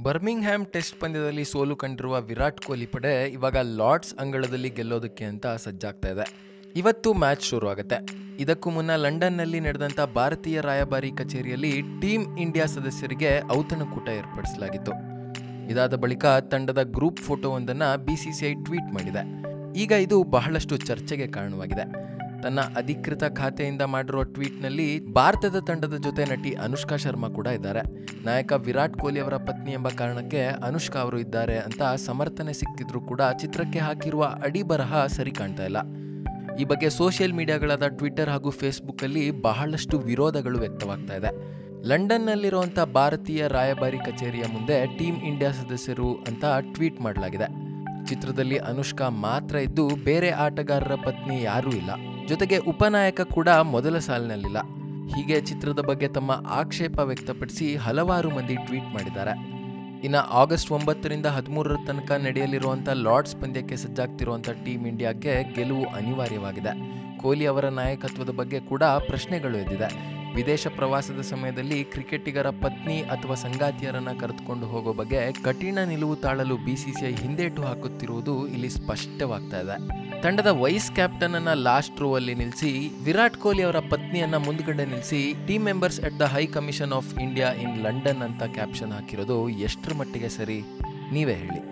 Birmingham test ಪಂದ್ಯದಲ್ಲಿ ಸೋಲು ಕಂಡಿರುವ ವಿರಾಟ್ ಕೊಹ್ಲಿ ಪಡೆ ಇವಾಗ ಲಾರ್ಡ್ಸ್ ಅಂಗಳದಲ್ಲಿ ಗೆಲ್ಲೋದಕ್ಕೆ ಅಂತ ಸಜ್ಜಾಗ್ತಾ ಇದೆ. ಇವತ್ತು ಮ್ಯಾಚ್ ಶುರು ಆಗುತ್ತೆ ಇದಕ್ಕೂ ಮುನ್ನ ಲಂಡನ್ನಲ್ಲಿ ನಡೆದಂಥ ಭಾರತೀಯ ರಾಯಭಾರಿ ಕಚೇರಿಯಲ್ಲಿ ಟೀಮ್ ಇಂಡಿಯಾ ಸದಸ್ಯರಿಗೆ ಔತಣಕೂಟ ಏರ್ಪಡಿಸಲಾಗಿತ್ತು. ಇದಾದ ಬಳಿಕ ತಂಡದ ಗ್ರೂಪ್ ಫೋಟೋವೊಂದನ್ನು ಬಿಸಿಸಿಐ ಟ್ವೀಟ್ ಮಾಡಿದೆ. ಈಗ ಇದು ಬಹಳಷ್ಟು ಚರ್ಚೆಗೆ ಕಾರಣವಾಗಿದೆ. ತನ್ನ ಅಧಿಕೃತ ಖಾತೆಯಿಂದ ಮಾಡಿರುವ ಟ್ವೀಟ್ನಲ್ಲಿ ಭಾರತದ ತಂಡದ ಜೊತೆ ನಟಿ ಅನುಷ್ಕಾ ಶರ್ಮಾ ಕೂಡ ಇದ್ದಾರೆ. ನಾಯಕ ವಿರಾಟ್ ಕೊಹ್ಲಿ ಅವರ ಪತ್ನಿ ಎಂಬ ಕಾರಣಕ್ಕೆ ಅನುಷ್ಕಾ ಅವರು ಇದ್ದಾರೆ ಅಂತ ಸಮರ್ಥನೆ ಸಿಕ್ಕಿದ್ರೂ ಕೂಡ ಚಿತ್ರಕ್ಕೆ ಹಾಕಿರುವ ಅಡಿಬರಹ ಸರಿ ಕಾಣ್ತಾ ಇಲ್ಲ. ಈ ಬಗ್ಗೆ ಸೋಷಿಯಲ್ ಮೀಡಿಯಾಗಳಾದ ಟ್ವಿಟರ್ ಹಾಗೂ ಫೇಸ್ಬುಕ್ಕಲ್ಲಿ ಬಹಳಷ್ಟು ವಿರೋಧಗಳು ವ್ಯಕ್ತವಾಗ್ತಾ ಇದೆ. ಲಂಡನ್ನಲ್ಲಿರುವಂಥ ಭಾರತೀಯ ರಾಯಭಾರಿ ಕಚೇರಿಯ ಮುಂದೆ ಟೀಮ್ ಇಂಡಿಯಾ ಸದಸ್ಯರು ಅಂತ ಟ್ವೀಟ್ ಮಾಡಲಾಗಿದೆ. ಚಿತ್ರದಲ್ಲಿ ಅನುಷ್ಕಾ ಮಾತ್ರ ಇದ್ದು ಬೇರೆ ಆಟಗಾರರ ಪತ್ನಿ ಯಾರೂ ಇಲ್ಲ. ಜೊತೆಗೆ ಉಪನಾಯಕ ಕೂಡ ಮೊದಲ ಸಾಲಿನಲ್ಲಿಲ್ಲ. ಹೀಗೆ ಚಿತ್ರದ ಬಗ್ಗೆ ತಮ್ಮ ಆಕ್ಷೇಪ ವ್ಯಕ್ತಪಡಿಸಿ ಹಲವಾರು ಮಂದಿ ಟ್ವೀಟ್ ಮಾಡಿದ್ದಾರೆ. ಇನ್ನು ಆಗಸ್ಟ್ ಒಂಬತ್ತರಿಂದ ಹದಿಮೂರರ ತನಕ ನಡೆಯಲಿರುವಂಥ ಲಾರ್ಡ್ಸ್ ಪಂದ್ಯಕ್ಕೆ ಸಜ್ಜಾಗ್ತಿರುವಂಥ ಟೀಮ್ ಇಂಡಿಯಾಕ್ಕೆ ಗೆಲುವು ಅನಿವಾರ್ಯವಾಗಿದೆ. ಕೊಹ್ಲಿ ಅವರ ನಾಯಕತ್ವದ ಬಗ್ಗೆ ಕೂಡ ಪ್ರಶ್ನೆಗಳು ಎದ್ದಿದೆ. ವಿದೇಶ ಪ್ರವಾಸದ ಸಮಯದಲ್ಲಿ ಕ್ರಿಕೆಟಿಗರ ಪತ್ನಿ ಅಥವಾ ಸಂಗಾತಿಯರನ್ನ ಕರೆದುಕೊಂಡು ಹೋಗೋ ಬಗ್ಗೆ ಕಠಿಣ ನಿಲುವು ತಾಳಲು ಬಿಸಿಸಿಐ ಹಿಂದೇಟು ಹಾಕುತ್ತಿರುವುದು ಇಲ್ಲಿ ಸ್ಪಷ್ಟವಾಗ್ತಾ ಇದೆ. ತಂಡದ ವೈಸ್ ಕ್ಯಾಪ್ಟನ್ ಅನ್ನ ಲಾಸ್ಟ್ ರೋ ಅಲ್ಲಿ ನಿಲ್ಲಿಸಿ ವಿರಾಟ್ ಕೊಹ್ಲಿ ಅವರ ಪತ್ನಿಯನ್ನ ಮುಂದ್ಗಡೆ ನಿಲ್ಲಿಸಿ team members at the high commission of India in London ಅಂತ ಕ್ಯಾಪ್ಷನ್ ಹಾಕಿರೋದು ಎಷ್ಟರ ಮಟ್ಟಿಗೆ ಸರಿ? ನೀವೇ ಹೇಳಿ.